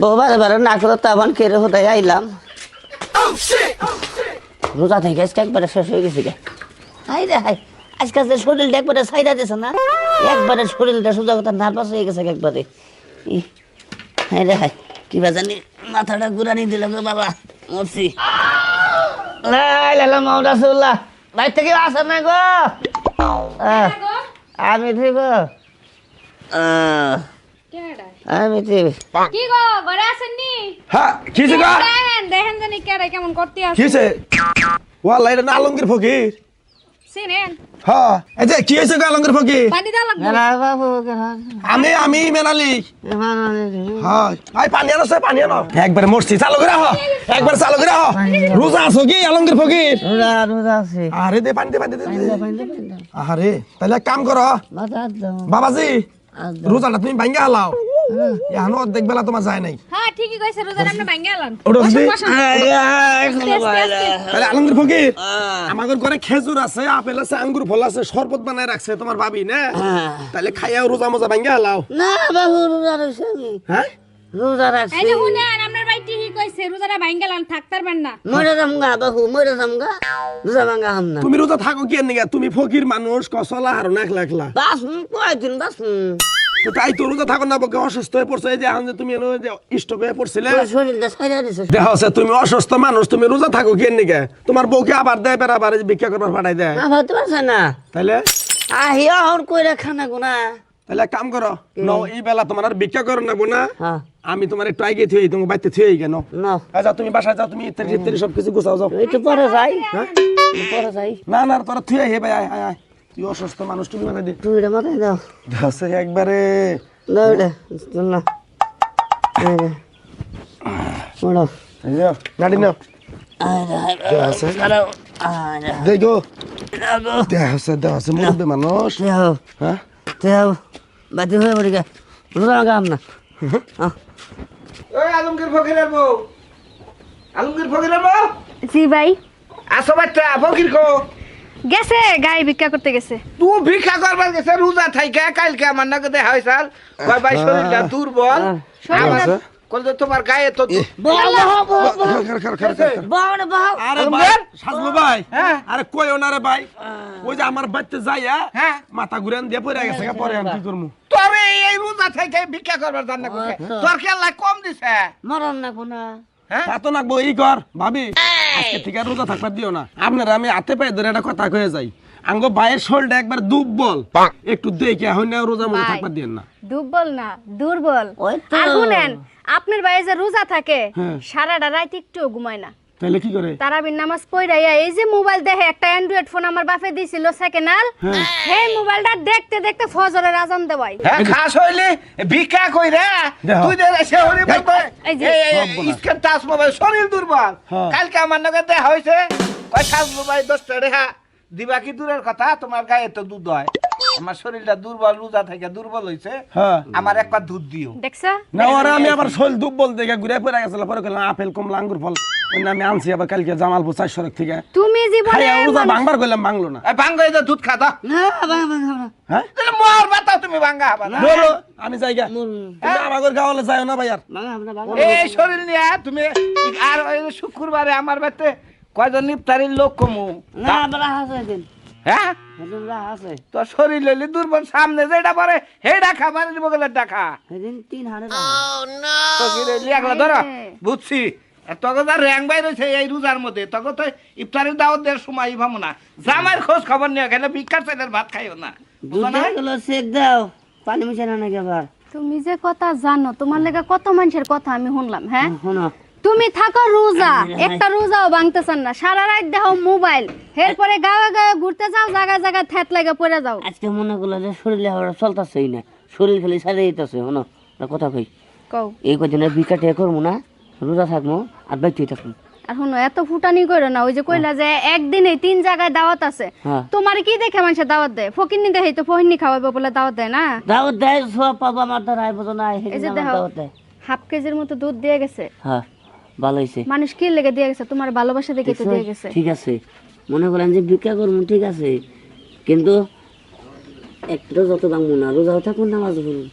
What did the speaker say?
বারে বারে না করে তাবান কেড়ে হোদায় আইলাম। রোজা থেকে আজকে একবারে শেষ হয়ে গেছে হাই রে হাই, আজকে যে শরীরটা একবারে সাইডা দিছে না, একবারে শরীরটা সোজা কথা নার্ভাস হয়ে গেছে একবারে। হাই রে হাই, কিবা জানি মাথাটা ঘুরানি দিল গো বাবা, মরছি। লাই লালা মাওলা সুল্লাহ বাইর থেকে আসে না গো। আমি ঠিক আমি ঠিক কি গো ঘরে আসেননি হ্যাঁ কিছে গা? দেখেন দেখেন জানি কেডা কেমন করতে আছে কিছে ওয়াল্লাহ এটা না আলমগীর ফকির। চিনেন? হ্যাঁ এই যে কি হয়েছে গো আলমগীর ফকির? পানি দাও লাগবে। না বাবু আমি আমি মেনালি হ্যাঁ ভাই পানি আনো সে পানি আনো। একবার মরছি চালু করে হ একবার চালু করে হ রোজা আছো কি আলমগীর ফকির? রোজা রোজা আছে। আরে দে পানি দে পানি দে। আরে তাহলে এক কাম করো। বাবাজি রোজাটা তুমি ভাঙ্গা হালাও। এখনও অর্ধেক বেলা তোমার যায় নাই। হ্যাঁ ঠিকই কইছে রোজার আমরা ভাঙ্গা আলাম ওটা। তাহলে আলমগীর ফকির আমাদের ঘরে খেজুর আছে আপেল আছে আঙ্গুর ফল আছে শরবত বানায় রাখছে তোমার ভাবি না? তাহলে খাইয়া রোজা মোজা ভাঙ্গা হালাও না বাবু রোজা আমি। হ্যাঁ? রোজা রাখছি। এই যে ভাই ঠিকই কইছে রোজাটা ভাঙ্গা আলাম থাকতে পারবেন না। মরে যামগা বাবু মরে যামগা। রোজা ভাঙ্গা হাম না। তুমি রোজা থাকো কি নিগা? তুমি ফকির মানুষ কসলা আর না একলা একলা। বাস কয়দিন বাস তো তাই তো রোজা থাকো না বকে অসুস্থ হয়ে পড়ছে। এই যে তুমি যে স্টক হয়ে পড়ছিলে। দেখা তুমি অসুস্থ মানুষ তুমি রোজা থাকো তোমার বউকে আবার দেয় বেড়া আবার ভিক্ষা করবার পাঠাই দেয়। না। হর কইরা খানা গুনা। তাহলে কাম করো ন এই বেলা তোমার আর ভিক্ষা করো না বোনা হ্যাঁ। আমি তোমার একটু আগে থুয়ে তোমার বাড়িতে থুয়ে কেন না আচ্ছা তুমি বাসায় যাও তুমি ইত্যাদি ইত্যাদি সব কিছু গুছাও যাও। একটু পরে যাই। একটু পরে যাই। না না তোরা হে ভাই আয় আয়। তুই অসুস্থ মানুষ তুমি মাথায় দে। তুই এটা মাথায় দাও। আছে একবারে। দাও এটা না। যে, গাড়ি নাও। দেখো দেহ আছে মুরব্বী মানুষ। হ্যাঁ? দেও। হয়ে পড়ি গে গাম না। আলমগীর ফকিরের বউ। আলমগীর ফকিরের বউ? জি ভাই। আসো বাচ্চা ফকির কো। গেছে গায়ে ভিক্ষা করতে গেছে তুই ভিক্ষা করবার গেছে রোজা থাইকা কালকে আমার নাকি দেখা হয়েছাল কয় ভাই শরীরটা দুর্বল আমার তোমার গায়ে তো দু- বহ, বহ, বহ, বহ। খার, খার, খার, খার, খার। বহ না, বহ। আরে ভাই সাজলু ভাই হ্যাঁ। আরে কই ওনারে ভাই ওই যে আমার বাড়িতে যাইয়া হ্যাঁ। মাথা ঘুরান দিয়ে পড়ে গেছে পরে আমি কি করব তোর এই রোজা থাইকা ভিক্ষা করবার জানা করছে আচ্ছা। তোর কি আল্লাহ কম দিছে মরণ না কোনা হ্যাঁ তা তো নাকবো এই কর ভাবি আজকে থেকে আর রোজা থাকবার দিও না। আপনারা আমি হাতে পায়ে ধরে একটা কথা কয়ে যাই। আঙ্গো বায়ের শরীরটা একবার দুর্বল একটু দেখে এখন না রোজা মনে। থাকবার দিন না। দুর্বল না দুর্বল। ওই আর শুনেন আপনার বায়ে যে রোজা থাকে হ্যাঁ। সারাটা রাত একটু ঘুমায় না। তাহলে কি করে? তারাবির নামাজ পড়াইয়া এই যে মোবাইল দেখে একটা অ্যান্ড্রয়েড ফোন আমার বাপে দিছিল সেকেন্ড হাল সেই মোবাইলটা দেখতে দেখতে ফজরের আজান দেওয়াই। হ্যাঁ খাস হইলে? ভিক্ষা কই রে? তুই যে সে হরি বলবে এই যে। স্ক্যান টাচ মোবাইল শরীর দুর্বল। হ্যাঁ। কালকে আমার নাকি দেখা হয়েছে কয় সাজ মোবাইল দশটা রেহা দিবা কি দূরের কথা? তোমার গায়ে তো দুধ হয়। আমার শরীরটা দুর্বল রোজা থেকে দুর্বল হয়েছে হ্যাঁ। আমার একবার দুধ দিও। দেখছ? না ওরা আমি আবার শরীর দুর্বল দেখে ঘুরে পড়ে গেছিল পরে করলাম আপেল কমলা আঙ্গুর ফল। আমি আনছি আবার কালকে জামালপুর চার সড়ক থেকে। তুমি জীবনে রোজা ভাঙবার করলাম ভাঙলো না। এই ভাঙ্গা এই দুধ খাতা না বাবা বাবা হ্যাঁ? তাহলে মোর তুমি ভাঙ্গা হবা না। বলো আমি যাই গা। তুমি আমাদের গাওয়ালে যাও না ভাই আর এই শরীর নিয়ে তুমি আর শুক্রবারে আমার বাড়িতে কয়জন ইফতারির লোক কমু? না বলা আছে দিন। হ্যাঁ? আছে। তোর শরীর লইলি দুর্বল সামনে যেটা পরে হেডা খাবার বগলের ডাকা সেদিন তিন হাড়ে তো কি রে, লিয়াগুলা ধরো। বুঝছি। তোকে তো র্যাং বাই রয়েছে এই রোজার মধ্যে তোকে তো ইফতারের দাওয়াত দেওয়ার সময় ভাবো না জামাইয়ের খোঁজ খবর নিয়ে গেলে ভিক্ষার ভাত খাইও না। দাও। পানি নাকি আবার? তুমি যে কথা জানো তোমার লেগে কত মানুষের কথা আমি শুনলাম হ্যাঁ? শোনো। তুমি থাকো রোজা। একটা রোজাও ভাঙতেছেন না। সারা রাত দেখো মোবাইল। এরপরে গায়ে গায়ে ঘুরতে যাও জায়গা জায়গা থ্যাত লাগে পড়ে যাও। আজকে মনে করল যে শরীরে আবার চলতেছেই না। শরীর খালি সারে যেতেছে একটা কথা কই। কও। এই কদিনের বিকাটে করব না রোজা থাকব আর বাইতে থাকব। আর শুনো এত ফুটানি করো না ওই যে কইলা যে একদিনে তিন জায়গায় দাওয়াত আছে। হ্যাঁ। তোমার কি দেখে মানুষের দাওয়াত দেয়? ফকিরনি দেখে তো ফহিরনি খাওয়াবে বলে দাওয়াত দেয় না? দাওয়াত দেয় সব পাবো আমার দ্বারা আইবো না এই যে দেখো হাফ কেজির মতো দুধ দিয়ে গেছে। হ্যাঁ। ভালো হয়েছে মানুষ কি লেগে দিয়ে গেছে? তোমার ভালোবাসা দেখে তো দিয়ে গেছে। ঠিক আছে। মনে করেন যে ভিক্ষা করব ঠিক আছে। কিন্তু একটা যত দাম না রোজাও থাকুন নামাজ পড়ুন